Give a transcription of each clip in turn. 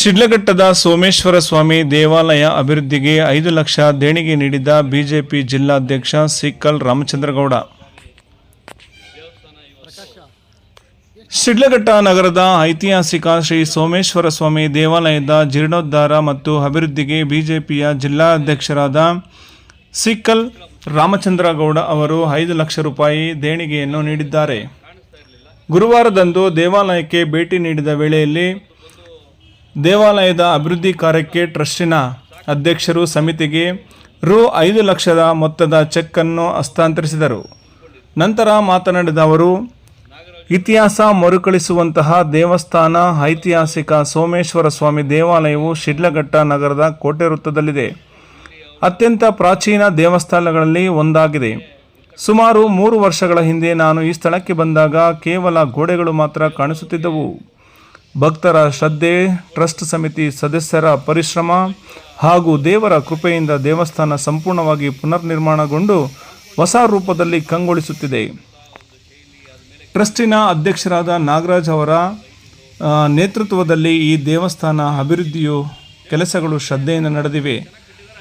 ಶಿಡ್ಲಘಟ್ಟದ ಸೋಮೇಶ್ವರ ಸ್ವಾಮಿ ದೇವಾಲಯ ಅಭಿವೃದ್ಧಿಗೆ ಐದು ಲಕ್ಷ ದೇಣಿಗೆ ನೀಡಿದ ಬಿಜೆಪಿ ಜಿಲ್ಲಾಧ್ಯಕ್ಷ ಸಿಕ್ಕಲ್ ರಾಮಚಂದ್ರಗೌಡ. ಶಿಡ್ಲಘಟ್ಟ ನಗರದ ಐತಿಹಾಸಿಕ ಶ್ರೀ ಸೋಮೇಶ್ವರ ಸ್ವಾಮಿ ದೇವಾಲಯದ ಜೀರ್ಣೋದ್ಧಾರ ಮತ್ತು ಅಭಿವೃದ್ಧಿಗೆ ಬಿಜೆಪಿಯ ಜಿಲ್ಲಾಧ್ಯಕ್ಷರಾದ ಸಿಕ್ಕಲ್ ರಾಮಚಂದ್ರಗೌಡ ಅವರು ಐದು ಲಕ್ಷ ರೂಪಾಯಿ ದೇಣಿಗೆಯನ್ನು ನೀಡಿದ್ದಾರೆ. ಗುರುವಾರದಂದು ದೇವಾಲಯಕ್ಕೆ ಭೇಟಿ ನೀಡಿದ ವೇಳೆಯಲ್ಲಿ ದೇವಾಲಯದ ಅಭಿವೃದ್ಧಿ ಕಾರ್ಯಕ್ಕೆ ಟ್ರಸ್ಟಿನ ಅಧ್ಯಕ್ಷರು ಸಮಿತಿಗೆ ರು ಐದು ಲಕ್ಷದ ಮೊತ್ತದ ಚೆಕ್ಕನ್ನು ಹಸ್ತಾಂತರಿಸಿದರು. ನಂತರ ಮಾತನಾಡಿದ ಅವರು, ಇತಿಹಾಸ ಮರುಕಳಿಸುವಂತಹ ದೇವಸ್ಥಾನ ಐತಿಹಾಸಿಕ ಸೋಮೇಶ್ವರ ಸ್ವಾಮಿ ದೇವಾಲಯವು ಶಿಡ್ಲಘಟ್ಟ ನಗರದ ಕೋಟೆ ವೃತ್ತದಲ್ಲಿದೆ. ಅತ್ಯಂತ ಪ್ರಾಚೀನ ದೇವಸ್ಥಾನಗಳಲ್ಲಿ ಒಂದಾಗಿದೆ. ಸುಮಾರು ಮೂರು ವರ್ಷಗಳ ಹಿಂದೆ ನಾನು ಈ ಸ್ಥಳಕ್ಕೆ ಬಂದಾಗ ಕೇವಲ ಗೋಡೆಗಳು ಮಾತ್ರ ಕಾಣಿಸುತ್ತಿದ್ದವು. ಭಕ್ತರ ಶ್ರದ್ಧೆ, ಟ್ರಸ್ಟ್ ಸಮಿತಿ ಸದಸ್ಯರ ಪರಿಶ್ರಮ ಹಾಗೂ ದೇವರ ಕೃಪೆಯಿಂದ ದೇವಸ್ಥಾನ ಸಂಪೂರ್ಣವಾಗಿ ಪುನರ್ನಿರ್ಮಾಣಗೊಂಡು ಹೊಸ ರೂಪದಲ್ಲಿ ಕಂಗೊಳಿಸುತ್ತಿದೆ. ಟ್ರಸ್ಟಿನ ಅಧ್ಯಕ್ಷರಾದ ನಾಗರಾಜ್ ಅವರ ನೇತೃತ್ವದಲ್ಲಿ ಈ ದೇವಸ್ಥಾನ ಅಭಿವೃದ್ಧಿಯು ಕೆಲಸಗಳು ಶ್ರದ್ಧೆಯಿಂದ ನಡೆದಿವೆ.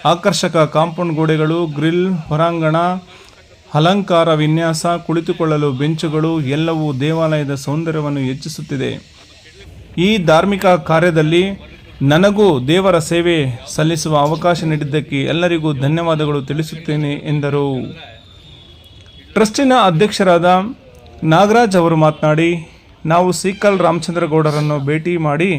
ಆಕರ್ಷಕ ಕಾಂಪೌಂಡ್ ಗೋಡೆಗಳು, ಗ್ರಿಲ್, ಹೊರಾಂಗಣ ಅಲಂಕಾರ, ವಿನ್ಯಾಸ, ಕುಳಿತುಕೊಳ್ಳಲು ಬೆಂಚುಗಳು ಎಲ್ಲವೂ ದೇವಾಲಯದ ಸೌಂದರ್ಯವನ್ನು ಹೆಚ್ಚಿಸುತ್ತಿದೆ. ಈ ಧಾರ್ಮಿಕ ಕಾರ್ಯದಲ್ಲಿ ನನಗೂ ದೇವರ ಸೇವೆ ಸಲ್ಲಿಸುವ ಅವಕಾಶ ನೀಡಿದ್ದಕ್ಕೆ ಎಲ್ಲರಿಗೂ ಧನ್ಯವಾದಗಳು ತಿಳಿಸುತ್ತೇನೆ, ಎಂದರು. ಟ್ರಸ್ಟಿನ ಅಧ್ಯಕ್ಷರಾದ ನಾಗರಾಜ್ ಅವರು ಮಾತನಾಡಿ, ನಾವು ಸೀಕಲ್ ರಾಮಚಂದ್ರಗೌಡರನ್ನು ಭೇಟಿ ಮಾಡಿ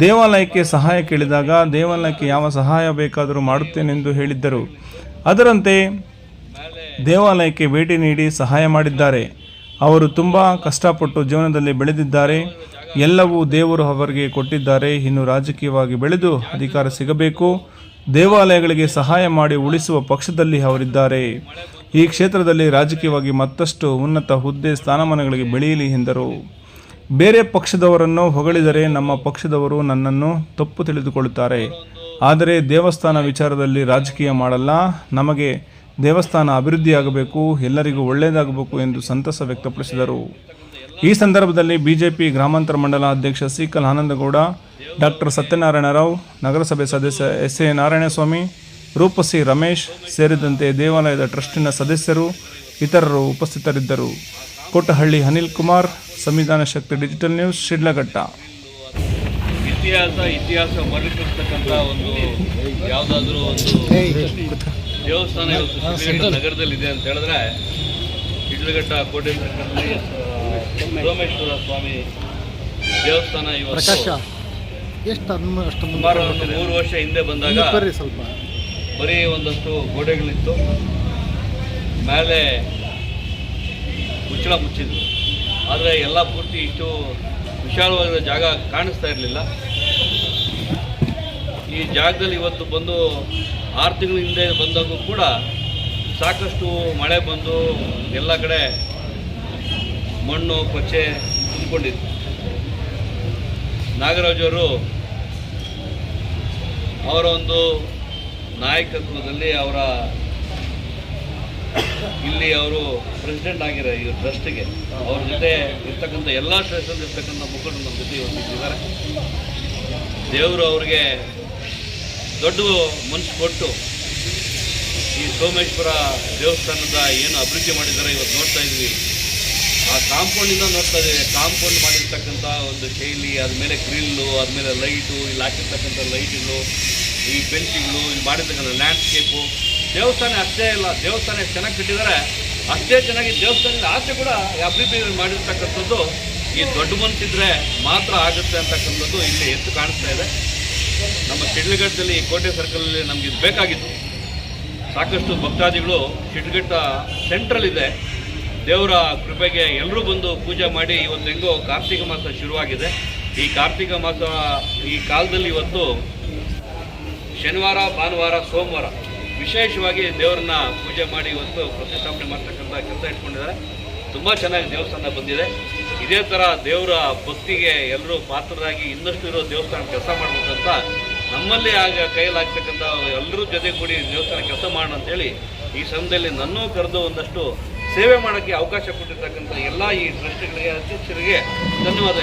ದೇವಾಲಯಕ್ಕೆ ಸಹಾಯ ಕೇಳಿದಾಗ ದೇವಾಲಯಕ್ಕೆ ಯಾವ ಸಹಾಯ ಬೇಕಾದರೂ ಮಾಡುತ್ತೇನೆಂದು ಹೇಳಿದ್ದರು. ಅದರಂತೆ ದೇವಾಲಯಕ್ಕೆ ಭೇಟಿ ನೀಡಿ ಸಹಾಯ ಮಾಡಿದ್ದಾರೆ. ಅವರು ತುಂಬ ಕಷ್ಟಪಟ್ಟು ಜೀವನದಲ್ಲಿ ಬೆಳೆದಿದ್ದಾರೆ. ಎಲ್ಲವೂ ದೇವರು ಅವರಿಗೆ ಕೊಟ್ಟಿದ್ದಾರೆ. ಇನ್ನು ರಾಜಕೀಯವಾಗಿ ಬೆಳೆದು ಅಧಿಕಾರ ಸಿಗಬೇಕು. ದೇವಾಲಯಗಳಿಗೆ ಸಹಾಯ ಮಾಡಿ ಉಳಿಸುವ ಪಕ್ಷದಲ್ಲಿ ಅವರಿದ್ದಾರೆ. ಈ ಕ್ಷೇತ್ರದಲ್ಲಿ ರಾಜಕೀಯವಾಗಿ ಮತ್ತಷ್ಟು ಉನ್ನತ ಹುದ್ದೆ ಸ್ಥಾನಮಾನಗಳಿಗೆ ಬೆಳೆಯಲಿ ಎಂದರು. ಬೇರೆ ಪಕ್ಷದವರನ್ನು ಹೊಗಳಿದರೆ ನಮ್ಮ ಪಕ್ಷದವರು ನನ್ನನ್ನು ತಪ್ಪು ತಿಳಿದುಕೊಳ್ಳುತ್ತಾರೆ. ಆದರೆ ದೇವಸ್ಥಾನ ವಿಚಾರದಲ್ಲಿ ರಾಜಕೀಯ ಮಾಡಲ್ಲ. ನಮಗೆ ದೇವಸ್ಥಾನ ಅಭಿವೃದ್ಧಿಯಾಗಬೇಕು, ಎಲ್ಲರಿಗೂ ಒಳ್ಳೆಯದಾಗಬೇಕು ಎಂದು ಸಂತಸ ವ್ಯಕ್ತಪಡಿಸಿದರು. ಈ ಸಂದರ್ಭದಲ್ಲಿ ಬಿಜೆಪಿ ಗ್ರಾಮಾಂತರ ಮಂಡಲ ಅಧ್ಯಕ್ಷ ಸಿಕಲ್ ಆನಂದಗೌಡ, ಡಾಕ್ಟರ್ ಸತ್ಯನಾರಾಯಣ ರಾವ್, ನಗರಸಭೆ ಸದಸ್ಯ ಎಸ್. ಎ. ನಾರಾಯಣಸ್ವಾಮಿ, ರೂಪಸಿ ರಮೇಶ್ ಸೇರಿದಂತೆ ದೇವಾಲಯದ ಟ್ರಸ್ಟಿನ ಸದಸ್ಯರು ಇತರರು ಉಪಸ್ಥಿತರಿದ್ದರು. ಕೋಟಹಳ್ಳಿ ಅನಿಲ್ ಕುಮಾರ್, ಸಂವಿಧಾನ ಶಕ್ತಿ ಡಿಜಿಟಲ್ ನ್ಯೂಸ್, ಶಿಡ್ಲಘಟ್ಟ. ಇತಿಹಾಸ ಇತಿಹಾಸ ಮರಳಿರ್ತಕ್ಕಂಥ ಒಂದು ಯಾವುದಾದ್ರೂ ಒಂದು ದೇವಸ್ಥಾನ ಇವತ್ತು ನಗರದಲ್ಲಿ ನಗರದಲ್ಲಿದೆ ಅಂತ ಹೇಳಿದ್ರೆ ಇಡ್ಲಘಟ್ಟ ಕೋಟೆ ಸೋಮೇಶ್ವರ ಸ್ವಾಮಿ ದೇವಸ್ಥಾನ ಇವತ್ತು ಎಷ್ಟು ಸುಮಾರು ಒಂದು ಮೂರು ವರ್ಷ ಹಿಂದೆ ಬಂದಾಗ ಸ್ವಲ್ಪ. ಬರೀ ಒಂದಷ್ಟು ಗೋಡೆಗಳಿತ್ತು. ಮೇಲೆ ಮುಚ್ಚಳ ಮುಚ್ಚಿದ್ರು ಆದರೆ ಎಲ್ಲ ಪೂರ್ತಿ ಇಷ್ಟು ವಿಶಾಲವಾದ ಜಾಗ ಕಾಣಿಸ್ತಾ ಇರಲಿಲ್ಲ. ಈ ಜಾಗದಲ್ಲಿ ಇವತ್ತು ಬಂದು ಆರು ತಿಂಗಳ ಹಿಂದೆ ಬಂದಾಗೂ ಕೂಡ ಸಾಕಷ್ಟು ಮಳೆ ಬಂದು ಎಲ್ಲ ಕಡೆ ಮಣ್ಣು ಕೊಚ್ಚೆ ತುಂಬಿಕೊಂಡಿತ್ತು. ನಾಗರಾಜವರು ಅವರ ಒಂದು ನಾಯಕತ್ವದಲ್ಲಿ ಅವರ ಇಲ್ಲಿ ಅವರು ಪ್ರೆಸಿಡೆಂಟ್ ಆಗಿರೋ ಈ ಟ್ರಸ್ಟ್ಗೆ ಅವ್ರ ಜೊತೆ ಇರ್ತಕ್ಕಂಥ ಎಲ್ಲ ಟ್ರಸ್ಟಲ್ಲಿ ಇರ್ತಕ್ಕಂಥ ಮುಖಂಡರು ನಮ್ಮ ಜೊತೆ ಇವತ್ತು ಇದ್ದಾರೆ ದೇವರು ಅವ್ರಿಗೆ ದೊಡ್ಡ ಮನಸ್ಸು ಕೊಟ್ಟು ಈ ಸೋಮೇಶ್ವರ ದೇವಸ್ಥಾನದ ಏನು ಅಭಿವೃದ್ಧಿ ಮಾಡಿದ್ದಾರೆ ಇವತ್ತು ನೋಡ್ತಾ ಇದ್ವಿ. ಆ ಕಾಂಪೌಂಡಿಂದ ನೋಡ್ತಾ ಇದ್ದೀವಿ. ಕಾಂಪೌಂಡ್ ಮಾಡಿರ್ತಕ್ಕಂಥ ಒಂದು ಶೈಲಿ ಅದ್ಮೇಲೆ ಗ್ರಿಲ್ಲು ಅದ್ಮೇಲೆ ಲೈಟು, ಇಲ್ಲಿ ಹಾಕಿರ್ತಕ್ಕಂಥ ಲೈಟ್ಗಳು, ಈ ಬೆಂಚ್ಗಳು, ಇಲ್ಲಿ ಮಾಡಿರ್ತಕ್ಕಂಥ ಲ್ಯಾಂಡ್ಸ್ಕೇಪು. ದೇವಸ್ಥಾನ ಅಷ್ಟೇ ಇಲ್ಲ ದೇವಸ್ಥಾನ ಚೆನ್ನಾಗಿ ಕಟ್ಟಿದ್ದಾರೆ, ಅಷ್ಟೇ ಚೆನ್ನಾಗಿ ದೇವಸ್ಥಾನದ ಆಚೆ ಕೂಡ ಅಭಿವೃದ್ಧಿ ಮಾಡಿರ್ತಕ್ಕಂಥದ್ದು. ಈ ದೊಡ್ಡ ಮನಸ್ಸಿದ್ರೆ ಮಾತ್ರ ಆಗುತ್ತೆ ಅಂತಕ್ಕಂಥದ್ದು ಇಲ್ಲಿ ಎದ್ದು ಕಾಣಿಸ್ತಾ ಇದೆ. ನಮ್ಮ ಶಿಡ್ಲಘಟ್ಟದಲ್ಲಿ ಕೋಟೆ ಸರ್ಕಲಲ್ಲಿ ನಮಗೆ ಇದು ಬೇಕಾಗಿತ್ತು. ಸಾಕಷ್ಟು ಭಕ್ತಾದಿಗಳು ಶಿಡ್ಲಘಟ್ಟ ಸೆಂಟ್ರಲ್ ಇದೆ. ದೇವರ ಕೃಪೆಗೆ ಎಲ್ಲರೂ ಬಂದು ಪೂಜೆ ಮಾಡಿ ಇವತ್ತು ಹೆಂಗೋ ಕಾರ್ತಿಕ ಮಾಸ ಶುರುವಾಗಿದೆ. ಈ ಕಾರ್ತಿಕ ಮಾಸ ಈ ಕಾಲದಲ್ಲಿ ಇವತ್ತು ಶನಿವಾರ, ಭಾನುವಾರ, ಸೋಮವಾರ ವಿಶೇಷವಾಗಿ ದೇವರನ್ನ ಪೂಜೆ ಮಾಡಿ ಇವತ್ತು ಪ್ರತಿಷ್ಠಾಪನೆ ಮಾಡ್ತಕ್ಕಂಥ ಕೆಲಸ ಇಟ್ಕೊಂಡಿದ್ದಾರೆ. ತುಂಬ ಚೆನ್ನಾಗಿ ದೇವಸ್ಥಾನ ಬಂದಿದೆ. ಇದೇ ಥರ ದೇವರ ಭಕ್ತಿಗೆ ಎಲ್ಲರೂ ಪಾತ್ರರಾಗಿ ಇನ್ನಷ್ಟು ಇರೋ ದೇವಸ್ಥಾನ ಕೆಲಸ ಮಾಡಬೇಕಂತ ನಮ್ಮಲ್ಲಿ ಆಗ ಕೈಯಲ್ಲಾಗ್ತಕ್ಕಂಥ ಎಲ್ಲರೂ ಜೊತೆ ಕೂಡಿ ದೇವಸ್ಥಾನ ಕೆಲಸ ಮಾಡೋಣ ಅಂತೇಳಿ ಈ ಸಮಯದಲ್ಲಿ ನನ್ನೂ ಕರೆದು ಒಂದಷ್ಟು ಸೇವೆ ಮಾಡೋಕ್ಕೆ ಅವಕಾಶ ಕೊಟ್ಟಿರ್ತಕ್ಕಂಥ ಎಲ್ಲ ಈ ಟ್ರಸ್ಟ್ಗಳಿಗೆ, ಅಧ್ಯಕ್ಷರಿಗೆ ಧನ್ಯವಾದ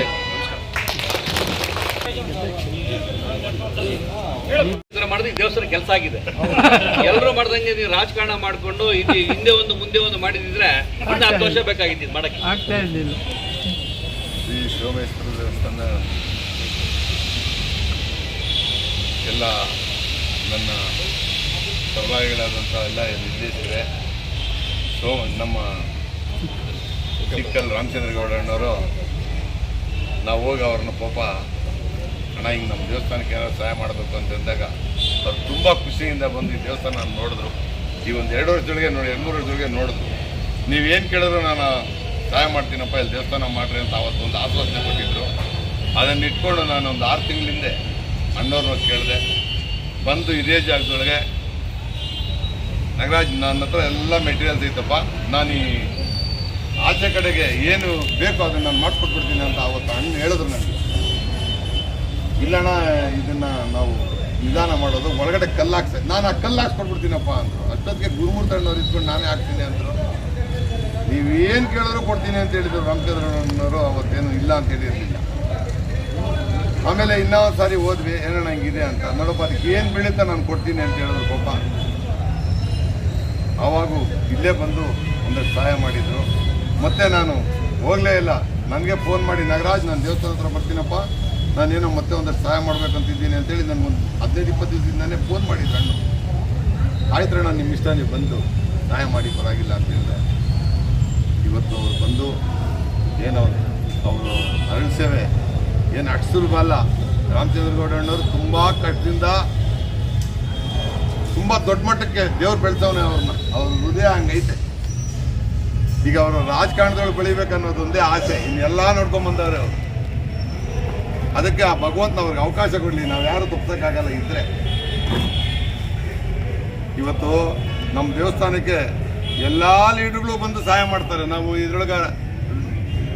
ಮಾಡಿದ್ರೆ ದೇವಸ್ಥಾನ ಕೆಲಸ ಆಗಿದೆ. ಎಲ್ಲರೂ ಮಾಡ್ದಂಗೆ ನೀವು ರಾಜಕಾರಣ ಮಾಡಿಕೊಂಡು ಇಲ್ಲಿ ಹಿಂದೆ ಒಂದು ಮುಂದೆ ಒಂದು ಮಾಡಿದ್ರೆ ಒಂದು ಹತ್ತು ವರ್ಷ ಬೇಕಾಗಿತ್ತು ಮಾಡಕ್ಕೆ. ಆಗ್ತಾ ಇರಲಿಲ್ಲ. ಸೋಮೇಶ್ವರ ದೇವಸ್ಥಾನ ಎಲ್ಲ ನನ್ನ ಸಭಾಗಿಗಳಾದಂಥ ಎಲ್ಲ ನಿರ್ದೇಶಕರೇ ಸೋ ನಮ್ಮ ಚಿಕ್ಕಲ್ ರಾಮಚಂದ್ರ ಅಣ್ಣವರು ನಾವು ಹೋಗಿ ಅವ್ರನ್ನ ಪಾಪ ಅಣ್ಣ ಹಿಂಗೆ ನಮ್ಮ ದೇವಸ್ಥಾನಕ್ಕೆ ಏನಾದ್ರು ಸಹಾಯ ಮಾಡಬೇಕು ಅಂತ ಅಂದಾಗ ಅವ್ರು ತುಂಬ ಖುಷಿಯಿಂದ ಬಂದು ಈ ದೇವಸ್ಥಾನ ನೋಡಿದ್ರು. ಈ ಒಂದು ಎರಡು ವರ್ಷದೊಳಗೆ ನೋಡಿ, ಎರಡು ಮೂರು ವರ್ಷದೊಳಗೆ ನೋಡಿದ್ರು. ನೀವೇನು ಕೇಳಿದ್ರು ನಾನು ಸಹಾಯ ಮಾಡ್ತೀನಪ್ಪ, ಇಲ್ಲಿ ದೇವಸ್ಥಾನ ಮಾಡ್ರಿ ಅಂತ ಅವತ್ತು ಒಂದು ಆಶ್ವಾಸನೆ ಕೊಟ್ಟಿದ್ರು. ಅದನ್ನು ಇಟ್ಕೊಂಡು ನಾನು ಒಂದು ಆರು ತಿಂಗಳಿಂದೆ ಅಣ್ಣವ್ರನ್ನ ಕೇಳಿದೆ. ಬಂದು ಇದೇ ಜಾಗದೊಳಗೆ ನಾಗರಾಜ್, ನನ್ನ ಹತ್ರ ಎಲ್ಲ ಮೆಟೀರಿಯಲ್ಸ್ ಐತಪ್ಪ, ನಾನು ಈ ಆಚೆ ಕಡೆಗೆ ಏನು ಬೇಕೋ ಅದನ್ನು ನಾನು ಮಾಡಿಕೊಟ್ಬಿಡ್ತೀನಿ ಅಂತ ಅವತ್ತು ಅಣ್ಣ ಹೇಳಿದ್ರು ನನಗೆ ಇಲ್ಲಣ್ಣ, ಇದನ್ನ ನಾವು ನಿಧಾನ ಮಾಡೋದು, ಒಳಗಡೆ ಕಲ್ಲು ನಾನು ಆ ಕಲ್ಲು ಹಾಕ್ಸ್ಕೊಟ್ಬಿಡ್ತೀನಪ್ಪ ಅಂದರು. ಅಷ್ಟೊತ್ತಿಗೆ ಗುರುಮೂರ್ತಿ ಅಣ್ಣವ್ರು ಇಟ್ಕೊಂಡು ನಾನೇ ಹಾಕ್ತೀನಿ ಅಂದರು. ನೀವು ಏನು ಕೇಳಿದ್ರು ಕೊಡ್ತೀನಿ ಅಂತ ಹೇಳಿದ್ರು ರಾಮಚಂದ್ರನವರು ಅವತ್ತೇನು ಇಲ್ಲ ಅಂತ ಹೇಳಿರಲಿಲ್ಲ. ಆಮೇಲೆ ಇನ್ನೊಂದು ಸಾರಿ ಹೋದ್ವಿ, ಏನಣ್ಣ ಹಂಗಿದೆ ಅಂತ. ನೋಡಪ್ಪ, ಅದಕ್ಕೆ ಏನು ಬೆಳೀತಾ ನಾನು ಕೊಡ್ತೀನಿ ಅಂತ ಹೇಳಿದ್ರು ಪಾಪ ಆವಾಗೂ ಇಲ್ಲೇ ಬಂದು ಒಂದಷ್ಟು ಸಹಾಯ ಮಾಡಿದರು. ಮತ್ತೆ ನಾನು ಹೋಗಲೇ ಇಲ್ಲ. ನನಗೆ ಫೋನ್ ಮಾಡಿ, ನಾಗರಾಜ್, ನಾನು ದೇವಸ್ಥಾನ ಹತ್ರ ಬರ್ತೀನಪ್ಪ. ನಾನೇನೋ ಮತ್ತೆ ಒಂದಷ್ಟು ಸಹಾಯ ಮಾಡ್ಬೇಕಂತಿದ್ದೀನಿ ಅಂತೇಳಿ ಒಂದು ಹದಿನೈದು, ಇಪ್ಪತ್ತು ದಿವಸದಿಂದನೇ ಫೋನ್ ಮಾಡಿದ್ರು ಅಣ್ಣ ಆಯ್ತು ನಾನು ನಿಮ್ಮ ಇಷ್ಟ, ನೀವು ಬಂದು ಸಹಾಯ ಮಾಡಿ, ಪರವಾಗಿಲ್ಲ ಅಂತ ಹೇಳಿದೆ. ಇವತ್ತು ಅವರು ಬಂದು ಏನೋ ಅವರು ಅರಳು ಸೇವೆ, ಏನು ಅಟ್ಸುಲಭ ಸುಲಭ ಅಲ್ಲ. ರಾಮಚಂದ್ರ ಗೌಡ ಅಣ್ಣವರು ತುಂಬ ಕಷ್ಟದಿಂದ, ತುಂಬ ದೊಡ್ಡ ಮಟ್ಟಕ್ಕೆ ದೇವ್ರು ಬೆಳೆಸವನೆ ಅವ್ರನ್ನ ಅವ್ರ ಹೃದಯ ಹಂಗೈತೆ ಈಗ ಅವರು ರಾಜಕಾರಣದೊಳಗೆ ಬೆಳಿಬೇಕನ್ನೋದೊಂದೇ ಆಸೆ. ಇನ್ನೆಲ್ಲ ನೋಡ್ಕೊಂಡ್ಬಂದವ್ರೆ ಅವರು. ಅದಕ್ಕೆ ಆ ಭಗವಂತ ಅವ್ರಿಗೆ ಅವಕಾಶ ಕೊಡಲಿ. ನಾವು ಯಾರು ತಪ್ಪಿಸೋಕ್ಕಾಗಲ್ಲ ಇದ್ರೆ. ಇವತ್ತು ನಮ್ಮ ದೇವಸ್ಥಾನಕ್ಕೆ ಎಲ್ಲ ಲೀಡರ್ಗಳು ಬಂದು ಸಹಾಯ ಮಾಡ್ತಾರೆ. ನಾವು ಇದ್ರೊಳಗೆ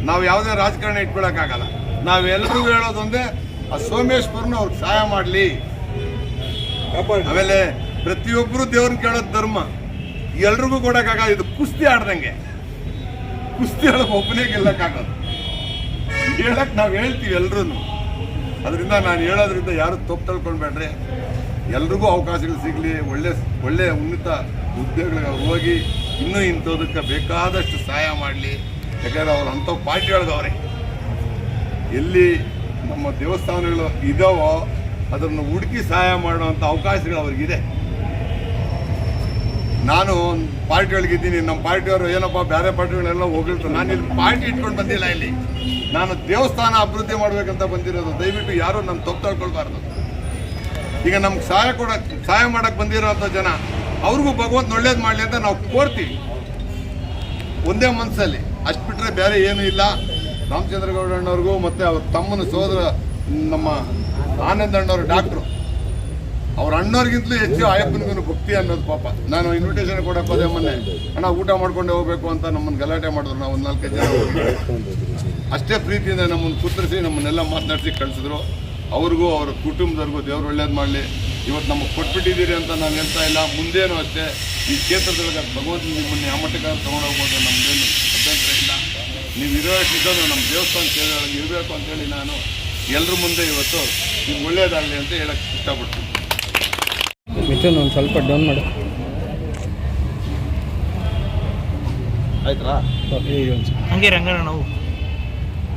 ನಾವು ಯಾವುದೇ ರಾಜಕಾರಣ ಇಟ್ಕೊಳಕ್ಕಾಗಲ್ಲ. ನಾವೆಲ್ಲರಿಗೂ ಹೇಳೋದೊಂದೇ, ಆ ಸೋಮೇಶ್ವರನ ಅವ್ರಿಗೆ ಸಹಾಯ ಮಾಡಲಿ. ಆಮೇಲೆ ಪ್ರತಿಯೊಬ್ಬರು ದೇವ್ರನ್ನ ಕೇಳೋದು ಧರ್ಮ. ಎಲ್ರಿಗೂ ಕೊಡೋಕ್ಕಾಗಲ್ಲ. ಇದು ಕುಸ್ತಿ ಆಡ್ದಂಗೆ. ಕುಸ್ತಿ ಒಬ್ಬನೇ ಗೆಲ್ಲಕ್ಕಾಗಲ್ಲ ಹೇಳಕ್ ನಾವು ಹೇಳ್ತೀವಿ ಎಲ್ರೂ ಅದರಿಂದ ನಾನು ಹೇಳೋದ್ರಿಂದ ಯಾರು ತಪ್ಪು ತಳ್ಕೊಂಡ್ಬೇಡ್ರಿ ಎಲ್ರಿಗೂ ಅವಕಾಶಗಳು ಸಿಗಲಿ, ಒಳ್ಳೆ ಒಳ್ಳೆ ಉನ್ನತ ಅವ್ರು ಹೋಗಿ ಇನ್ನೂ ಇಂಥದಕ್ಕೆ ಬೇಕಾದಷ್ಟು ಸಹಾಯ ಮಾಡಲಿ. ಯಾಕಂದರೆ ಅವ್ರು ಅಂಥ ಪಾರ್ಟಿಗಳಿಗವ್ರೆ ಎಲ್ಲಿ ನಮ್ಮ ದೇವಸ್ಥಾನಗಳು ಇದಾವೋ ಅದನ್ನು ಹುಡುಕಿ ಸಹಾಯ ಮಾಡುವಂಥ ಅವಕಾಶಗಳು ಅವ್ರಿಗಿದೆ. ನಾನು ಪಾರ್ಟಿಗಳಿಗಿದ್ದೀನಿ ನಮ್ಮ ಪಾರ್ಟಿಯವರು ಏನಪ್ಪ, ಬೇರೆ ಪಾರ್ಟಿಗಳೆಲ್ಲ ಹೋಗಿರ್ತಾರೆ ನಾನು ಇಲ್ಲಿ ಪಾರ್ಟಿ ಇಟ್ಕೊಂಡು ಬಂದಿಲ್ಲ ಇಲ್ಲಿ. ನಾನು ದೇವಸ್ಥಾನ ಅಭಿವೃದ್ಧಿ ಮಾಡಬೇಕಂತ ಬಂದಿರೋದು, ದಯವಿಟ್ಟು ಯಾರು ನಮ್ಮ ತಪ್ಪು ಈಗ ನಮ್ಗೆ ಸಹಾಯ ಕೊಡಕ್ಕೆ ಸಹಾಯ ಮಾಡಕ್ಕೆ ಬಂದಿರೋಂಥ ಜನ, ಅವ್ರಿಗೂ ಭಗವಂತ ಒಳ್ಳೇದು ಮಾಡಲಿ ಅಂತ ನಾವು ಕೋರ್ತೀವಿ. ಒಂದೇ ಮನಸ್ಸಲ್ಲಿ ಅಷ್ಟು ಬಿಟ್ಟರೆ ಬೇರೆ ಏನೂ ಇಲ್ಲ. ರಾಮಚಂದ್ರ ಗೌಡಣ್ಣವ್ರಿಗೂ ಮತ್ತು ಅವ್ರ ತಮ್ಮನ ಸೋದರ, ನಮ್ಮ ಆನಂದ ಅಣ್ಣವ್ರ ಡಾಕ್ಟ್ರು. ಅವ್ರ ಅಣ್ಣವ್ರಿಗಿಂತಲೂ ಹೆಚ್ಚು ಅಯ್ಯಪ್ಪನಿಗೂ ಭಕ್ತಿ ಅನ್ನೋದು ಪಾಪ. ನಾನು ಇನ್ವಿಟೇಷನ್ ಕೊಡಕ್ಕೆ ಹೋದೆ ಮೊನ್ನೆ. ಅಣ್ಣ, ಊಟ ಮಾಡ್ಕೊಂಡು ಹೋಗ್ಬೇಕು ಅಂತ ನಮ್ಮನ್ನು ಗಲಾಟೆ ಮಾಡಿದ್ರು ನಾವು ಒಂದು ನಾಲ್ಕೈದು ಜನ. ಅಷ್ಟೇ ಪ್ರೀತಿಯಿಂದ ನಮ್ಮನ್ನು ಕುತ್ತರಿಸಿ ನಮ್ಮನ್ನೆಲ್ಲ ಮಾತನಾಡಿಸಿ ಕಳಿಸಿದ್ರು. ಅವ್ರಿಗೂ ಅವ್ರ ಕುಟುಂಬದವ್ರಿಗೂ ದೇವ್ರು ಒಳ್ಳೇದು ಮಾಡಲಿ. ಇವತ್ತು ನಮಗೆ ಕೊಟ್ಬಿಟ್ಟಿದ್ದೀರಿ ಅಂತ ನಾನು ಹೇಳ್ತಾ ಇಲ್ಲ. ಮುಂದೇನು ಅಷ್ಟೇ. ಈ ಕ್ಷೇತ್ರದೊಳಗೆ ಭಗವಂತ ನಿಮ್ಮನ್ನು ಯಾವ ಮಟ್ಟಕ್ಕಾದ್ರೂ ತೊಗೊಂಡೋಗ್ಬೋದು ನಮ್ಮದೇನು ಅಭ್ಯಂತರ ಇಲ್ಲ. ನೀವು ಇರೋ ನಮ್ಮ ದೇವಸ್ಥಾನ ಸೇವೆಯೊಳಗೆ ಇರಬೇಕು ಅಂತೇಳಿ ನಾನು ಎಲ್ಲರ ಮುಂದೆ ಇವತ್ತು ನಿಮ್ಗೆ ಒಳ್ಳೇದಾಗಲಿ ಅಂತ ಹೇಳಕ್ಕೆ ಇಷ್ಟಪಡ್ತೀನಿ. ಮಿಥುನ್ ಒಂದು ಸ್ವಲ್ಪ ಡೌನ್ ಮಾಡು. ಆಯ್ತಾ ಹಂಗೆ ರಂಗಣ್ಣ ನಾವು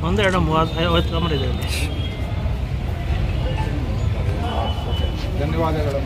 ಒಂದು ಎರಡು ಮೂವತ್ತು ಐವತ್ತು ತಗೊಂಡಿದ್ದೇವೆ ಧನ್ಯವಾದಗಳು.